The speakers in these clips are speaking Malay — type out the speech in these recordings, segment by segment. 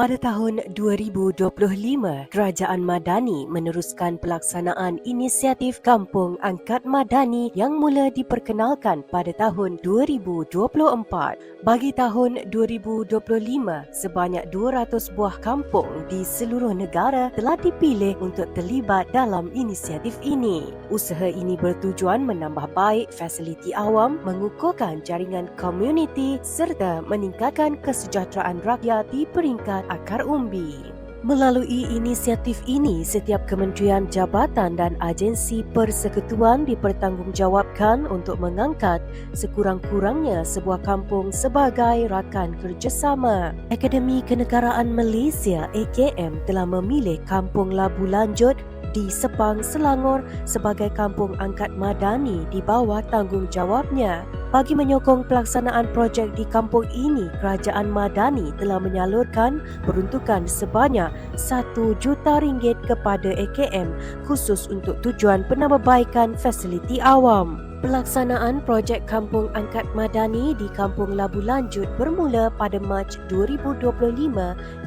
Pada tahun 2025, Kerajaan Madani meneruskan pelaksanaan inisiatif Kampung Angkat Madani yang mula diperkenalkan pada tahun 2024. Bagi tahun 2025, sebanyak 200 buah kampung di seluruh negara telah dipilih untuk terlibat dalam inisiatif ini. Usaha ini bertujuan menambah baik fasiliti awam, mengukuhkan jaringan komuniti serta meningkatkan kesejahteraan rakyat di peringkat akar umbi. Melalui inisiatif ini, setiap kementerian jabatan dan agensi persekutuan dipertanggungjawabkan untuk mengangkat sekurang-kurangnya sebuah kampung sebagai rakan kerjasama. Akademi Kenegaraan Malaysia AKM telah memilih Kampung Labu Lanjut di Sepang, Selangor sebagai kampung angkat madani di bawah tanggungjawabnya. Bagi menyokong pelaksanaan projek di kampung ini, Kerajaan Madani telah menyalurkan peruntukan sebanyak 1 juta ringgit kepada AKM khusus untuk tujuan penambahbaikan fasiliti awam. Pelaksanaan projek Kampung Angkat Madani di Kampung Labu Lanjut bermula pada Mac 2025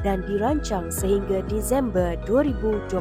dan dirancang sehingga Disember 2025.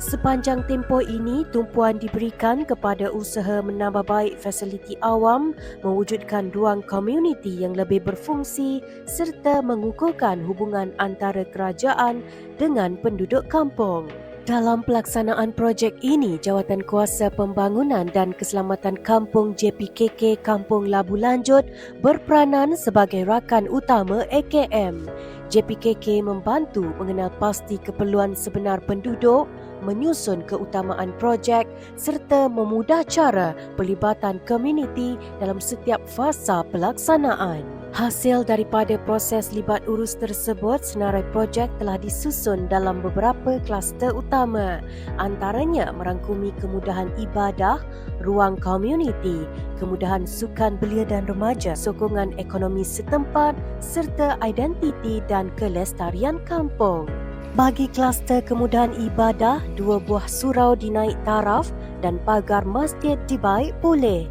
Sepanjang tempoh ini, tumpuan diberikan kepada usaha menambah baik fasiliti awam, mewujudkan ruang komuniti yang lebih berfungsi serta mengukuhkan hubungan antara kerajaan dengan penduduk kampung. Dalam pelaksanaan projek ini, Jawatan Kuasa Pembangunan dan Keselamatan Kampung JPKK Kampung Labu Lanjut berperanan sebagai rakan utama AKM. JPKK membantu mengenal pasti keperluan sebenar penduduk, menyusun keutamaan projek serta memudah cara pelibatan komuniti dalam setiap fasa pelaksanaan. Hasil daripada proses libat urus tersebut, senarai projek telah disusun dalam beberapa kluster utama. Antaranya merangkumi kemudahan ibadah, ruang komuniti, kemudahan sukan belia dan remaja, sokongan ekonomi setempat serta identiti dan kelestarian kampung. Bagi kluster kemudahan ibadah, dua buah surau dinaik taraf dan pagar masjid dibaik pulih.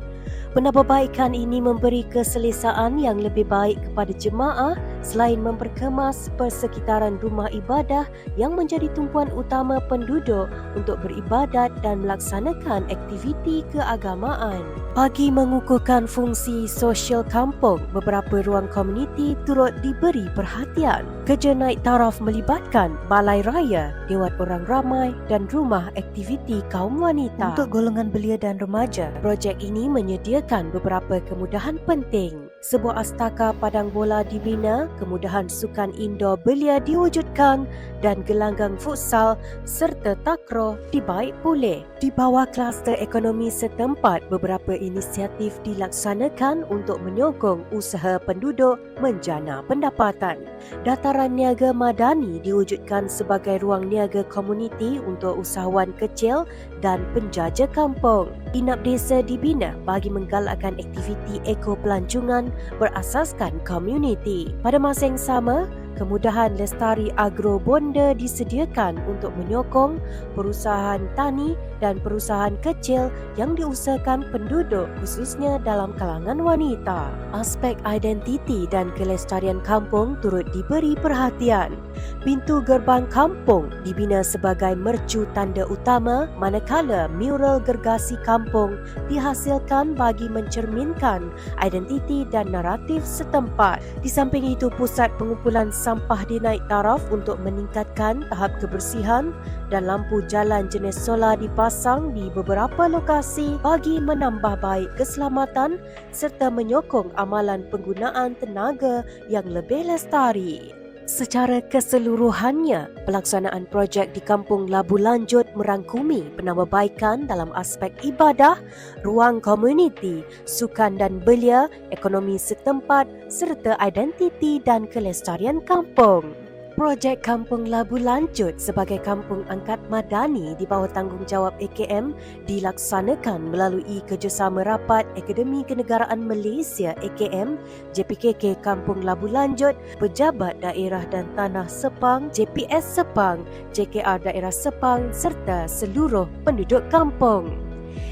Penambahbaikan ini memberi keselesaan yang lebih baik kepada jemaah selain memperkemas persekitaran rumah ibadah yang menjadi tumpuan utama penduduk untuk beribadat dan melaksanakan aktiviti keagamaan. Bagi mengukuhkan fungsi sosial kampung, beberapa ruang komuniti turut diberi perhatian. Kerja naik taraf melibatkan balai raya, dewan orang ramai dan rumah aktiviti kaum wanita. Untuk golongan belia dan remaja, projek ini menyediakan beberapa kemudahan penting. Sebuah astaka padang bola dibina, kemudahan sukan indoor belia diwujudkan dan gelanggang futsal serta takraw dibaik pulih. Di bawah kluster ekonomi setempat, beberapa inisiatif dilaksanakan untuk menyokong usaha penduduk menjana pendapatan. Dataran niaga madani diwujudkan sebagai ruang niaga komuniti untuk usahawan kecil dan penjaja kampung. Inap desa dibina bagi menggalakkan aktiviti eko pelancongan berasaskan komuniti. Pada masa yang sama, kemudahan lestari agro bonda disediakan untuk menyokong perusahaan tani dan perusahaan kecil yang diusahakan penduduk khususnya dalam kalangan wanita. Aspek identiti dan kelestarian kampung turut diberi perhatian. Pintu gerbang kampung dibina sebagai mercu tanda utama manakala mural gergasi kampung dihasilkan bagi mencerminkan identiti dan naratif setempat. Di samping itu, pusat pengumpulan sampah dinaik taraf untuk meningkatkan tahap kebersihan dan lampu jalan jenis solar dipasang di beberapa lokasi bagi menambah baik keselamatan serta menyokong amalan penggunaan tenaga yang lebih lestari. Secara keseluruhannya, pelaksanaan projek di Kampung Labu Lanjut merangkumi penambahbaikan dalam aspek ibadah, ruang komuniti, sukan dan belia, ekonomi setempat serta identiti dan kelestarian kampung. Projek Kampung Labu Lanjut sebagai kampung angkat madani di bawah tanggungjawab AKM dilaksanakan melalui kerjasama rapat Akademi Kenegaraan Malaysia AKM, JPKK Kampung Labu Lanjut, Pejabat Daerah dan Tanah Sepang, JPS Sepang, JKR Daerah Sepang serta seluruh penduduk kampung.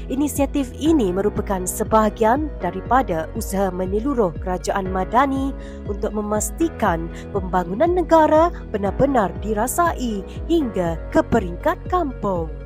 Inisiatif ini merupakan sebahagian daripada usaha menyeluruh kerajaan Madani untuk memastikan pembangunan negara benar-benar dirasai hingga ke peringkat kampung.